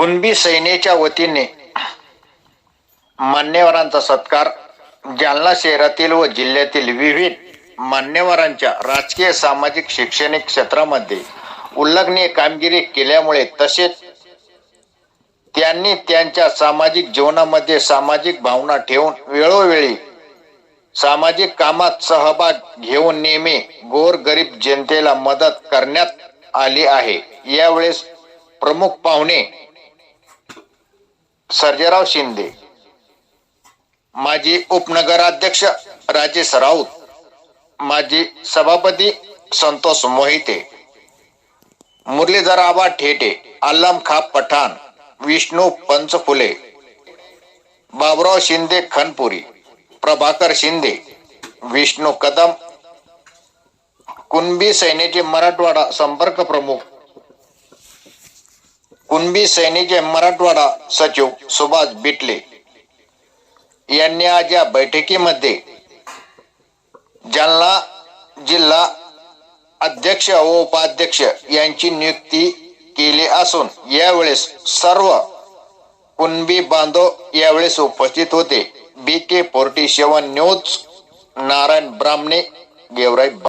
कुणबी सेनेच्या वतीने मान्यवरांचा सत्कार जालना शहरातील व जिल्ह्यातील विविध मान्यवरांच्या राजकीय सामाजिक शैक्षणिक क्षेत्रामध्ये उल्लेखनीय कामगिरी केल्यामुळे तसेच त्यांनी त्यांच्या सामाजिक जीवनामध्ये सामाजिक भावना ठेवून वेळोवेळी सामाजिक कामात सहभाग घेऊन नेहमी गोर गरीब जनतेला मदत करण्यात आली आहे. यावेळेस प्रमुख पाहुणे सर्जेराव शिंदे माजी उपनगराध्यक्ष राजेश राऊत माजी सभापती संतोष मोहिते मुरलीधर आबा ठेटे आलम खा पठाण विष्णू पंचफुले बाबराव शिंदे खनपुरी प्रभाकर शिंदे विष्णू कदम कुणबी सैन्याचे मराठवाडा संपर्क प्रमुख कुणबी सैन्याचे मराठवाडा सचिव सुभाष बिटले. यांनी आज या बैठकीमध्ये जालना जिल्हा अध्यक्ष व उपाध्यक्ष यांची नियुक्ती केली असून यावेळेस सर्व कुणबी बांधव यावेळेस उपस्थित होते. B K forty seven news Narayan Brahmane Georai